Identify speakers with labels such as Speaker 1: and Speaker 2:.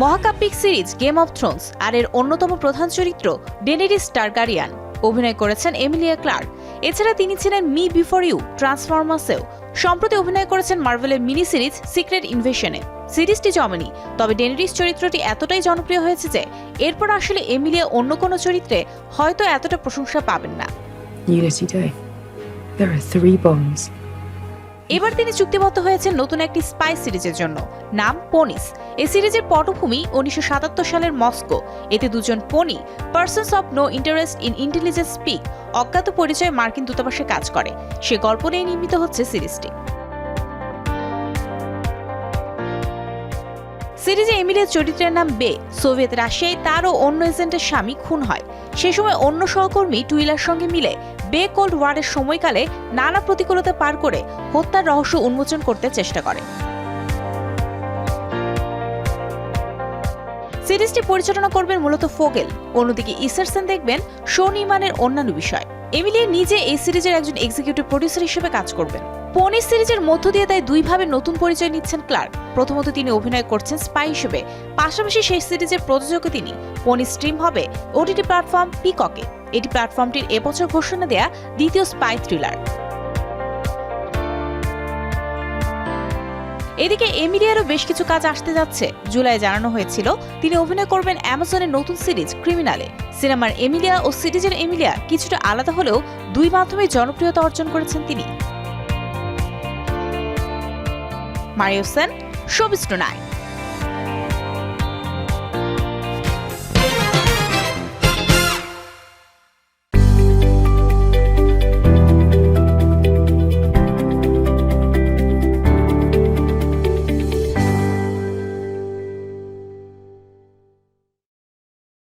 Speaker 1: মহাকাব্যিক series game of thrones আর এর অন্যতম প্রধান চরিত্র ডেনেরিস টার্গারিয়ান অভিনয় করেছেন এমিলিয়া ক্লার্ক এছাড়া তিনি ছিলেন মি বিফোর ইউ ট্রান্সফরমার্সেও সম্প্রতি অভিনয় করেছেন মার্ভেলের মিনি সিরিজ সিক্রেট ইনভেশনে সিরিজটি জমেনি, তবে ডেনেরিস চরিত্রটি এতটাই জনপ্রিয় হয়েছে যে, এরপর আসলে এমিলিয়া অন্য কোনো চরিত্রে হয়তো এতটা প্রশংসা পাবেন না.
Speaker 2: There are three bonds.
Speaker 1: এবার তিনি চুক্তিবদ্ধ হয়েছেন নতুন একটি স্পাই সিরিজের জন্য, নাম পনিস। এই সিরিজের পটভূমি উনিশশো সাতাত্তর সালের মস্কো। এতে দুজন পনি persons of no interest in intelligence speak অজ্ঞাত পরিচয়ে মার্কিন দূতাবাসে কাজ করে। সে গল্প নিয়ে নির্মিত হচ্ছে সিরিজটি। সিরিজে এমিলের চরিত্রের নাম বে। সোভিয়েত রাশিয়ায় তার ও অন্য এজেন্টের স্বামী খুন হয়। সে সময় অন্য সহকর্মী টুইলার সঙ্গে মিলে বে কোল্ড ওয়ারের সময়কালে নানা প্রতিকূলতা পার করে হত্যার রহস্য উন্মোচন করতে চেষ্টা করে। সিরিজটি পরিচালনা করবেন মূলত ফোগেল। অন্যদিকে ইসারসেন দেখবেন শো নির্মাণের অন্যান্য বিষয়। এমিলিয়া নিজে এই সিরিজের একজন এক্সিকিউটিভ প্রডিউসার হিসেবে কাজ করবেন। পনি সিরিজের মধ্য দিয়ে তাই দুইভাবে নতুন পরিচয় নিচ্ছেন ক্লার্ক। প্রথমত তিনি অভিনয় করছেন স্পাই হিসেবে, পাশাপাশি সেই সিরিজের প্রযোজকে তিনি। পনি স্ট্রিম হবে ওটিটি প্ল্যাটফর্ম পিককে। এটি প্ল্যাটফর্মটির এবছর ঘোষণা দেয়া দ্বিতীয় স্পাই থ্রিলার। এদিকে এমিলিয়ারও বেশ কিছু কাজ আসতে যাচ্ছে। জুলাই জানানো হয়েছিল, তিনি অভিনয় করবেন অ্যামাজনের নতুন সিরিজ ক্রিমিনালে। সিনেমার এমিলিয়া ও সিরিজের এমিলিয়া কিছুটা আলাদা হলেও দুই মাধ্যমে জনপ্রিয়তা অর্জন করেছেন তিনি। মারিও সেন নায়